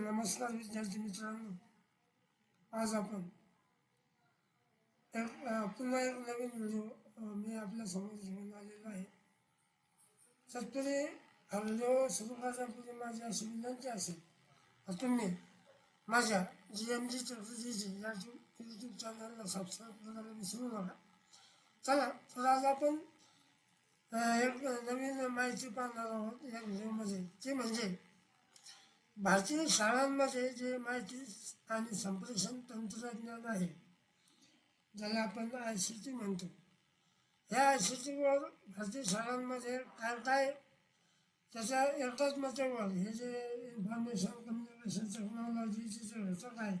नमस्कार विद्यार्थी मित्रांनो. आज आपण एक पुन्हा एक नवीन व्हिडिओ मी आपल्यासमोर घेऊन आलेलो आहे. तत्पूर्वी हा व्हिडिओ सुरू करण्यापूर्वी माझी अशी विनंती असेल तुम्ही माझ्या जी एम जी चौकशीची या यूट्यूब चॅनलला सबस्क्राईब करायला विसरू नका. चला तर आज आपण एक नवीन माहिती पाहणार आहोत या व्हिडिओमध्ये ती म्हणजे भारतीय शाळांमध्ये जे माहिती आणि संप्रेषण तंत्रज्ञान आहे ज्याला आपण आय सी टी म्हणतो. ह्या आय सी टीवर भारतीय शाळांमध्ये काय काय त्याच्या एकाच मतावर हे जे इन्फॉर्मेशन कम्युनिकेशन टेक्नॉलॉजीचे जे घटक आहे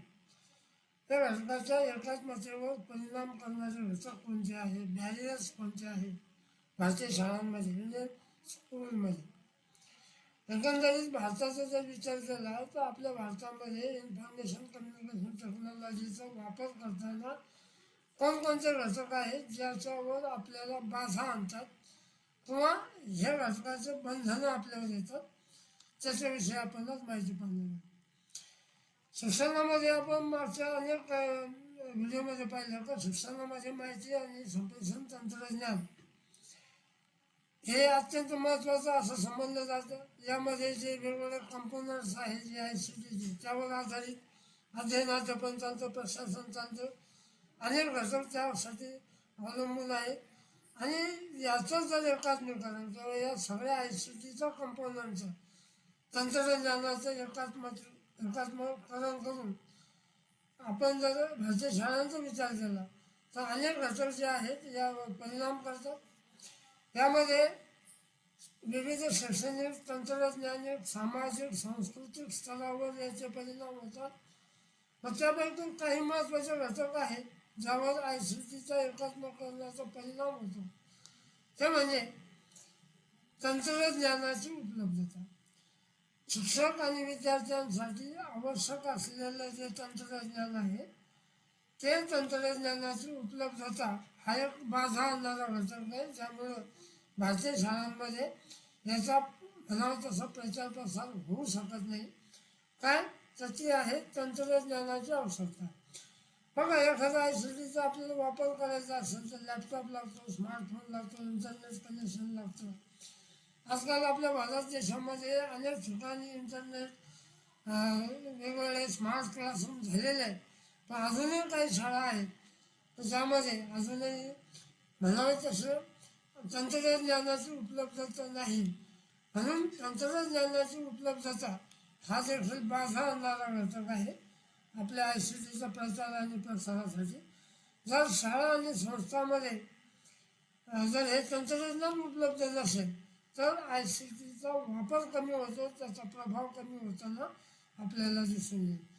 त्या घटकाच्या एकाच मतावर परिणाम करणारे घटक कोणते आहे बॅरियर्स कोणते आहे भारतीय शाळांमध्ये म्हणजे स्कूलमध्ये एकंदरीत भारताचा जर विचार केला तर आपल्या भारतामध्ये इन्फॉर्मेशन कम्युनिकेशन टेक्नॉलॉजीचा वापर करताना कोणकोणते घटक आहेत ज्याच्यावर आपल्याला बाधा आणतात किंवा ह्या घटकाचे बंधनं आपल्यावर येतात त्याच्याविषयी आपण माहिती पाहणार शिक्षणामध्ये आपण मागच्या अनेक व्हिडिओमध्ये पाहिलं का शिक्षणामध्ये माहिती आणि संप्रेषण तंत्रज्ञान हे अत्यंत महत्त्वाचं असं समजलं जातं. यामध्ये जे वेगवेगळे कंपोनंट्स आहेत जे आय सी टीचे त्यावर आधारित अध्ययनाचं पण चालतं प्रशासन चालतं अनेक घटक त्यासाठी अवलंबून आहे. आणि याचं जर एकात्मीकरण किंवा या सगळ्या आय सी टीचं कंपोनंटचं तंत्रज्ञानाचं एकात्म एकात्मकरण करून आपण जर घरच्या शाळांचा विचार केला तर अनेक घटक जे आहेत यावर परिणाम करतात. यामध्ये विविध शैक्षणिक तंत्रज्ञानिक सामाजिक सांस्कृतिक स्तरावर याचे परिणाम होतात. मग त्यापैकी काही महत्त्वाचे घटक आहेत ज्यावर आय सी टीचा एकात्मकरणाचा परिणाम होतो. ते म्हणजे तंत्रज्ञानाची उपलब्धता. शिक्षक आणि विद्यार्थ्यांसाठी आवश्यक असलेलं जे तंत्रज्ञान आहे ते तंत्रज्ञानाची उपलब्धता हा एक बाधा आणणारा घटक आहे त्यामुळं भारतीय शाळांमध्ये याचा म्हणावा तसा प्रचार प्रसार होऊ शकत नाही. काय तर ती आहे तंत्रज्ञानाची आवश्यकता. बघा एखादा आय सी टीचा आपल्याला वापर करायचा असेल तर लॅपटॉप लागतो स्मार्टफोन लागतो इंटरनेट कनेक्शन लागतं. आजकाल आपल्या भारत देशामध्ये अनेक ठिकाणी इंटरनेट वेगवेगळे स्मार्ट क्लासरूम झालेले आहेत. पण अजूनही काही शाळा आहेत. तर ज्यामध्ये अजूनही म्हणावे तसं तंत्रज्ञानाची उपलब्धता नाही. म्हणून तंत्रज्ञानाची उपलब्धता हा देखील बाधा आणणारा घटक आहे आपल्या आय सी टीचा प्रचार आणि प्रसारासाठी. जर शाळा आणि संस्थांमध्ये जर हे तंत्रज्ञान उपलब्ध नसेल तर आय सी टीचा वापर कमी होतो त्याचा प्रभाव कमी होताना आपल्याला दिसून येईल.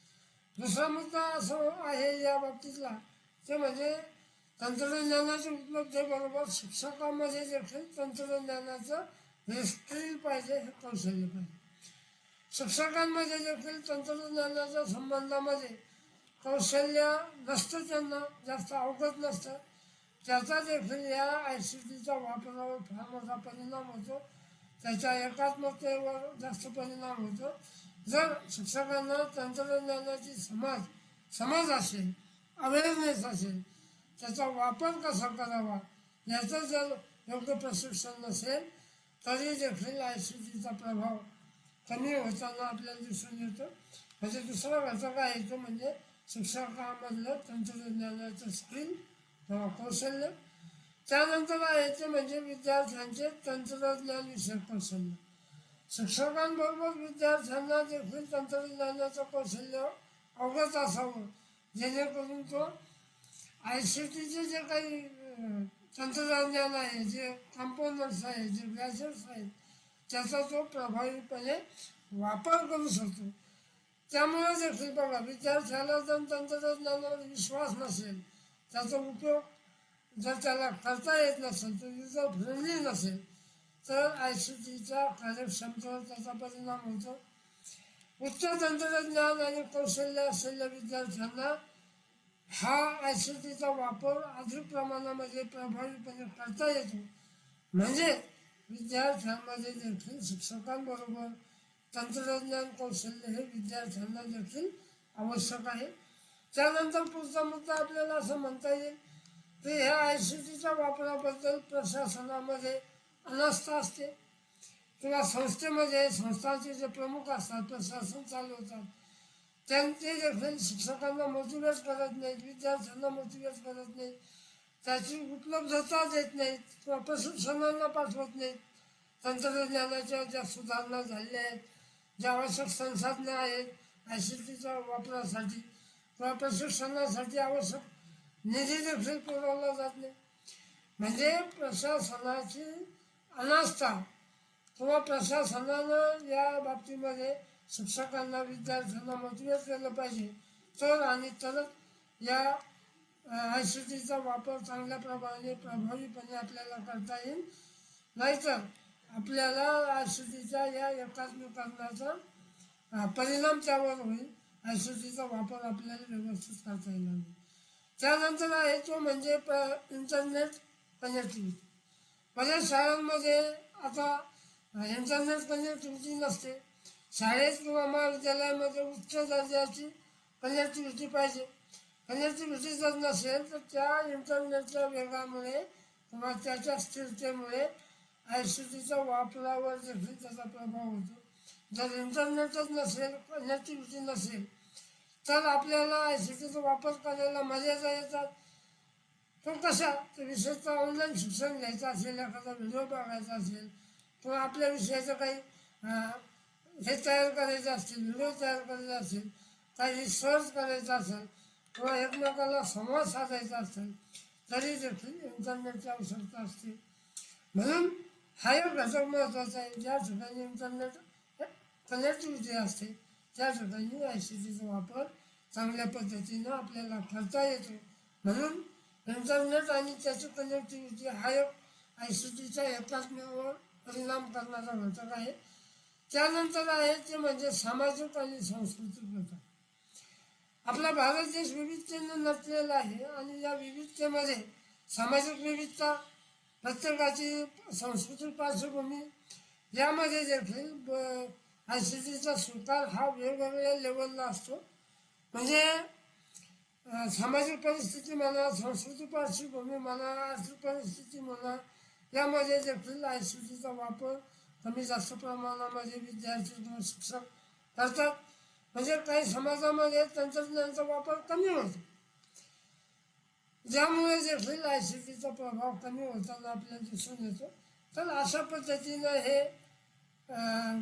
दुसरा मुद्दा असं आहे या बाबतीतला ते म्हणजे तंत्रज्ञानाची उपलब्धतेबरोबर शिक्षकामध्ये देखील तंत्रज्ञानाचं हे स्किल पाहिजे हे कौशल्य पाहिजे. शिक्षकांमध्ये देखील तंत्रज्ञानाच्या संबंधामध्ये कौशल्य नसतं त्यांना जास्त अवगत नसतं. त्याचा देखील या आय सी टीच्या वापरावर फार मोठा परिणाम होतो. त्याच्या एकात्मकतेवर जास्त परिणाम होतो. जर शिक्षकांना तंत्रज्ञानाची समाज समज असेल अवेअरनेस असेल त्याचा वापर कसा करावा याचं जर योग्य प्रशिक्षण नसेल तरी देखील आय सी टीचा प्रभाव कमी होताना आपल्याला दिसून येतो. म्हणजे दुसरा घटक आहे तो म्हणजे शिक्षकामधलं तंत्रज्ञानाचं स्किल किंवा कौशल्य. त्यानंतर आहे ते म्हणजे विद्यार्थ्यांचे तंत्रज्ञान विषयक कौशल्य. शिक्षकांबरोबर विद्यार्थ्यांना देखील तंत्रज्ञानाचं कौशल्य अवगत असावं. जेणेकरून तो आय सी टीचे जे काही तंत्रज्ञान आहे जे कंपोनर्स आहे जे गॅजेट्स आहेत त्याचा तो प्रभावीपणे वापर करू शकतो. त्यामुळे देखील बघा विद्यार्थ्याला जर तंत्रज्ञानावर विश्वास नसेल त्याचा उपयोग जर त्याला करता येत नसेल तर युजर फ्रेंडली नसेल तर आय सी टीच्या कार्यक्षमतेवर त्याचा परिणाम होतो उच्च तंत्रज्ञान आणि कौशल्य असलेल्या विद्यार्थ्यांना हा आय सी टीचा वापर अधिक प्रमाणामध्ये प्रभावीपणे करता येतो. म्हणजे विद्यार्थ्यांमध्ये देखील शिक्षकांबरोबर तंत्रज्ञान कौशल्य हे विद्यार्थ्यांना देखील आवश्यक आहे. त्यानंतर पुढचा मुद्दा आपल्याला असं म्हणता येईल की ह्या आय सी टीच्या वापराबद्दल प्रशासनामध्ये अनास्थ असते. किंवा संस्थेमध्ये संस्थांचे जे प्रमुख असतात प्रशासन चालवतात त्यांचे देखील शिक्षकांना मोटिवेट करत नाहीत विद्यार्थ्यांना मोटिवेट करत नाहीत त्याची उपलब्धता देत नाहीत किंवा प्रशिक्षणांना पाठवत नाहीत. तंत्रज्ञानाच्या ज्या सुधारणा झालेल्या आहेत ज्या आवश्यक संसाधनं आहेत आय सी टीच्या वापरासाठी किंवा प्रशिक्षणासाठी आवश्यक निधी देखील पुरवला जात नाही. म्हणजे प्रशासनाची अनास्था. किंवा प्रशासनानं या बाबतीमध्ये शिक्षकांना विद्यार्थ्यांना मोटिवेट केलं पाहिजे. तर आणि तरच या आय सी टीचा वापर चांगल्या प्रमाणे प्रभावीपणे आपल्याला करता येईल. नाहीतर आपल्याला आय सी टीचा या एकात्मीकरणाचा परिणाम त्यावर होईल. आय सी टीचा वापर आपल्याला व्यवस्थित करता येणार नाही. त्यानंतर आहे तो म्हणजे प इंटरनेट कनेक्टिव्हिटी. बऱ्याच शाळांमध्ये आता इंटरनेट कनेक्टिव्हिटी नसते शाळेत किंवा महाविद्यालयामध्ये उच्च दर्जाची कनेक्टिव्हिटी पाहिजे. कनेक्टिव्हिटी जर नसेल तर त्या इंटरनेटच्या वेगामुळे किंवा त्याच्या स्थिरतेमुळे आय सी टीच्या वापरावर देखील त्याचा प्रभाव होतो. जर इंटरनेटच नसेल कनेक्टिव्हिटी नसेल तर आपल्याला आय सी टीचा वापर करायला मर्यादा येतात. तर कसा तर विशेषतः ऑनलाईन शिक्षण घ्यायचं असेल एखादा व्हिडिओ बघायचा असेल किंवा आपल्या विषयाचं काही हे तयार करायचं असतील व्हिडिओ तयार करायचा असेल काही सर्च करायचा असेल किंवा एकमेकाला संवाद साधायचा असेल तरी देखील इंटरनेटची आवश्यकता असते. म्हणून हा एक घटक महत्त्वाचा आहे. ज्या ठिकाणी इंटरनेट कनेक्टिव्हिटी असते त्या ठिकाणी आय सी टीचा वापर चांगल्या पद्धतीनं आपल्याला करता येतो. म्हणून इंटरनेट आणि त्याची कनेक्टिव्हिटी हा एक आय सी टीच्या एकात्म्यावर परिणाम करणारा घटक आहे. त्यानंतर आहे ते म्हणजे सामाजिक आणि सांस्कृतिक घटक. आपला भारत देश विविधतेनं नटलेला आहे आणि या विविधतेमध्ये सामाजिक विविधता प्रत्येकाची सांस्कृतिक पार्श्वभूमी यामध्ये देखील आय सी टीचा स्वीकार हा वेगवेगळ्या लेवलला असतो. म्हणजे सामाजिक परिस्थिती म्हणा सांस्कृतिक पार्श्वभूमी म्हणा आर्थिक परिस्थिती म्हणा यामध्ये देखील आय सी टीचा वापर कमी जास्त प्रमाणामध्ये विद्यार्थी किंवा शिक्षक करतात. म्हणजे काही समाजामध्ये तंत्रज्ञानाचा वापर कमी होतो. ज्यामुळे देखील आय सी टीचा प्रभाव कमी होताना आपल्याला दिसून येतो. तर अशा पद्धतीनं हे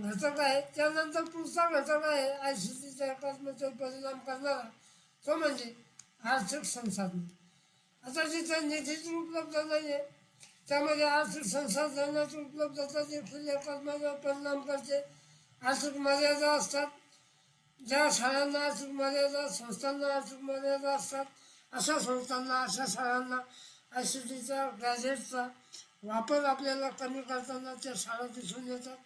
घटक आहे त्यानंतर पुढचा घटक आहे आय सी टीचा एकात्मतेवर परिणाम करणारा. तो म्हणजे आर्थिक संसाधन. आता जिथं निधीची उपलब्धता नाही आहे त्यामध्ये आर्थिक संसाधनाची उपलब्धता देखील एकात्मतेवर परिणाम करते. आर्थिक मर्यादा असतात. ज्या शाळांना आर्थिक मर्यादा संस्थांना आर्थिक मर्यादा असतात अशा संस्थांना अशा शाळांना आय सी टीचा गॅजेटचा वापर आपल्याला कमी करताना त्या शाळा दिसून येतात.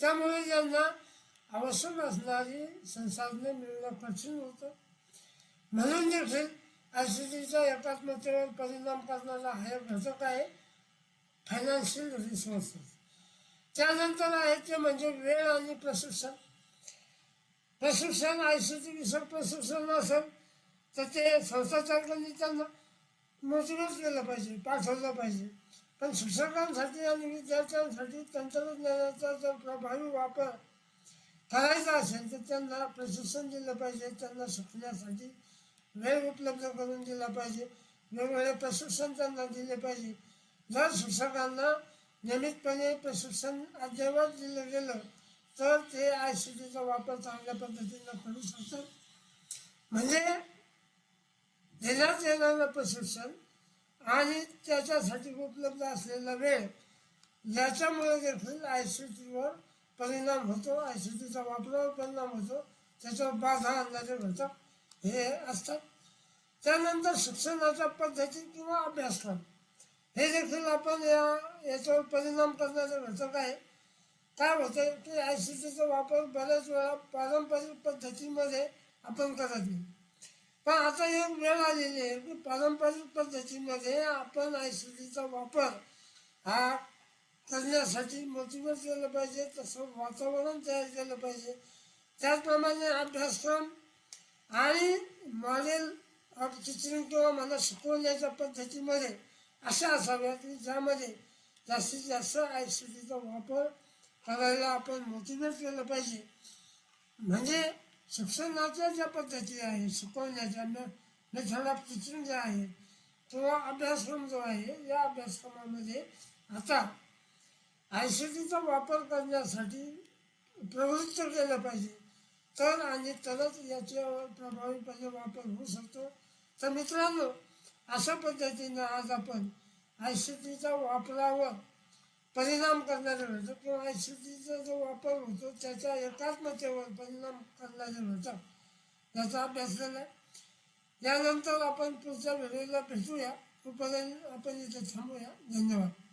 त्यामुळे यांना आवश्यक असणारी संसाधने मिळणं कठीण होतं. म्हणून देखील आय सी टीच्या एकात्मतेवर परिणाम करणारा हा एक घटक आहे. फायनान्शियल रिसोर्सेस त्यानंतर आहे ते म्हणजे वेळ आणि प्रशिक्षण. प्रशिक्षण आय सी टी विषय प्रशिक्षण असेल तर ते संस्थाचालकांनी त्यांना मोटिवेट केलं पाहिजे पाठवलं पाहिजे. पण शिक्षकांसाठी आणि विद्यार्थ्यांसाठी तंत्रज्ञानाचा जर प्रभावी वापर करायचा असेल तर त्यांना प्रशिक्षण दिलं पाहिजे त्यांना शिकण्यासाठी वेळ उपलब्ध करून दिला पाहिजे. वेगवेगळे प्रशिक्षण त्यांना दिले पाहिजे. जर शिक्षकांना नियमितपणे प्रशिक्षण अद्ययावत दिलं गेलं तर ते आय सी टीचा वापर चांगल्या पद्धतीनं करू शकतात. म्हणजे देण्यात येणारं प्रशिक्षण आणि त्याच्यासाठी उपलब्ध असलेला वेळ याच्यामुळे देखील आय सी टीवर परिणाम होतो आय सी टीचा वापरावर परिणाम होतो त्याच्यावर बाधा आणणारे घटक हे असतात. त्यानंतर शिक्षणाच्या पद्धती किंवा अभ्यासक्रम. हे देखील आपण या याच्यावर परिणाम करण्याचा घटक आहे. काय होते की आय सी टीचा वापर बऱ्याच वेळा पारंपरिक पद्धतीमध्ये आपण करत नाही. पण आता एक वेळ आलेली आहे की पारंपरिक पद्धतीमध्ये आपण आय सी टीचा वापर हा करण्यासाठी मोटिवेट केलं पाहिजे तसं वातावरण तयार केलं पाहिजे. त्याचप्रमाणे अभ्यासक्रम आणि मॉडेल ऑफ टीचिंग किंवा मला शिकवण्याच्या पद्धतीमध्ये अशा असाव्यात की ज्यामध्ये जास्तीत जास्त आय सी टीचा वापर करायला आपण मोटिवेट केलं पाहिजे. म्हणजे शिक्षणाच्या ज्या पद्धती आहे शिकवण्याच्या मेथड ऑफ टीचिंग जे आहे किंवा अभ्यासक्रम जो आहे या अभ्यासक्रमामध्ये आता आय सी टीचा वापर करण्यासाठी प्रवृत्त केलं पाहिजे. तर आणि तरच याच्यावर प्रभावीपणे वापर होऊ शकतो तर मित्रांनो अशा पद्धतीनं आज आपण आय सी टीचा वापरावर परिणाम करणारे होतं किंवा आय सी टीचा जो वापर होतो त्याच्या एकात्मतेवर परिणाम करणारे होतं याचा अभ्यास केला यानंतर आपण पुढच्या व्हिडिओला भेटूया तोपर्यंत आपण इथे थांबूया धन्यवाद